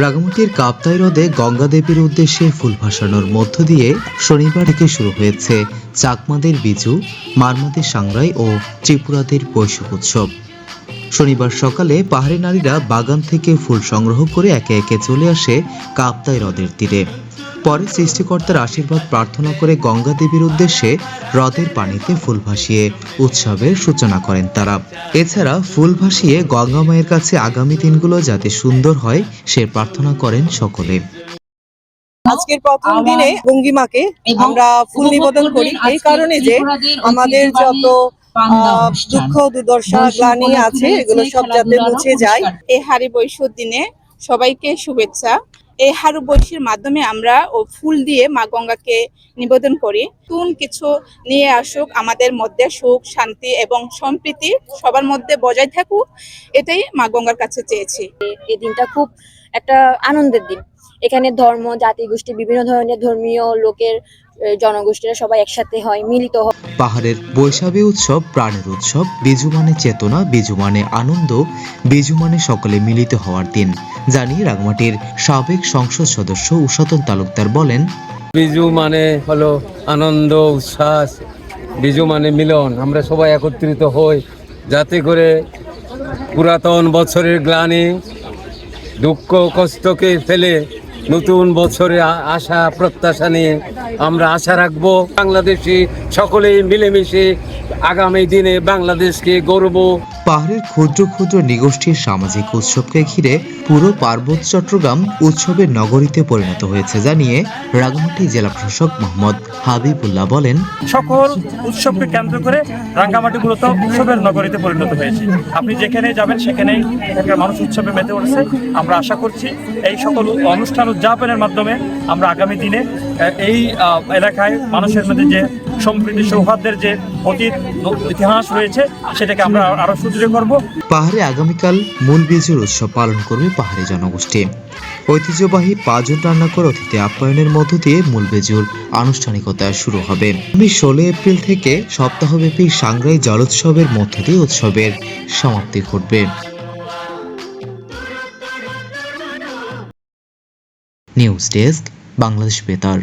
রাগামাটির কাপ্তাই হ্রদে গঙ্গা দেবীর উদ্দেশ্যে ফুল ভাসানোর মধ্য দিয়ে শনিবার থেকে শুরু হয়েছে চাকমাদের বিজু, মারমাদের সাংরাই ও ত্রিপুরাদের বৈশাখ উৎসব। শনিবার সকালে পাহাড়ি নারীরা বাগান থেকে ফুল সংগ্রহ করে একে একে চলে আসে কাপ্তাই হ্রদের তীরে। পরে সৃষ্টিকর্তার আশীর্বাদ প্রার্থনা করে গঙ্গা দেবীর উদ্দেশ্যে হ্রদের পানিতে ফুল ভাসিয়ে উৎসবের সূচনা করেন তারা। এছাড়া ফুল ভাসিয়ে গঙ্গা মায়ের কাছে আগামী দিনগুলো যাতে সুন্দর হয় সে প্রার্থনা করেন সকলে। আজকের প্রথম দিনে গঙ্গিমাকে আমরা ফুল নিবেদন করি। এই কারণে যে আমাদের যত দুঃখ দুর্দশা গ্লানি আছে এগুলো সব যাতে মুছে যায়। এই হারি বৈশুর দিনে সবাইকে শুভেচ্ছা। এই হারু বৈশির মাধ্যমে আমরা ও ফুল দিয়ে মা গঙ্গাকে নিবেদন করি। তুন কিছু নিয়ে আসুক, আমাদের মধ্যে সুখ, শান্তি এবং সম্প্রীতি সবার মধ্যে বজায় থাকুক, এটাই মা গঙ্গার কাছে চেয়েছি। এই দিনটা খুব একটা আনন্দের দিন। এখানে ধর্ম জাতি গোষ্ঠী বিভিন্ন ধরনের ধর্মীয় লোকের জনগোষ্ঠীরা সবাই একসাথে হয় মিলিত হয়। পাহাড়ের বৈশাখী উৎসব প্রাণের উৎসব বিজু মানে চেতনা বিজু মানে আনন্দ বিজু মানে সকলে মিলিত হওয়ার দিন। জানিয়ে রাগমাটির সাবেক সংসদ সদস্য উষাতন তালুকদার বলেন বিজু মানে হলো আনন্দ উচ্ছ্বাস বিজু মানে মিলন। আমরা সবাই একত্রিত হই। যাতে করে পুরাতন বছরের গ্লানি দুঃখ কষ্টকে ফেলে নতুন বছরে আশা, প্রত্যাশা নিয়ে আমরা আশা রাখব। বাংলাদেশি সকলেই মিলেমিশে আগামী দিনে বাংলাদেশকে গর্ব পাহাড়ের ক্ষুদ্র ক্ষুদ্র নিগোষ্ঠীর সামাজিক উৎসবকে ঘিরে পুরো পার্বত্য চট্টগ্রাম উৎসবের নগরীতে পরিণত হয়েছে জানিয়ে রাঙামাটি জেলা প্রশাসক মোহাম্মদ হাবিবুল্লাহ বলেন, সকল উৎসবকে কেন্দ্র করে রাঙ্গামাটি মূলত উৎসবের নগরীতে পরিণত হয়েছে। আপনি যেখানে যাবেন, সেখানেই মানুষ উৎসবে মেতে উঠেছে। আমরা আশা করছি এই সকল অনুষ্ঠান উদযাপনের মাধ্যমে আমরা আগামী দিনে এই এলাকায় মানুষের মধ্যে যে সম্প্রীতি, সৌহার্দ্যের যে অতীত, ইতিহাস রয়েছে, সেটাকে আমরা আরও সুদৃঢ় করব। পাহাড়ে আগামীকাল মূল বীজের উৎসব পালন করবে পাহাড়ি জনগোষ্ঠী। ঐতিহ্যবাহী পাঁচজন রান্নাকর অতিথি আপ্যায়নের মধ্য দিয়ে মূল বেজুর আনুষ্ঠানিকতা শুরু হবে। ষোলো এপ্রিল থেকে সপ্তাহব্যাপী সাংগ্রাই জলোৎসবের মধ্য দিয়ে উৎসবের সমাপ্তি ঘটবে। নিউজ ডেস্ক বাংলাদেশ বেতার।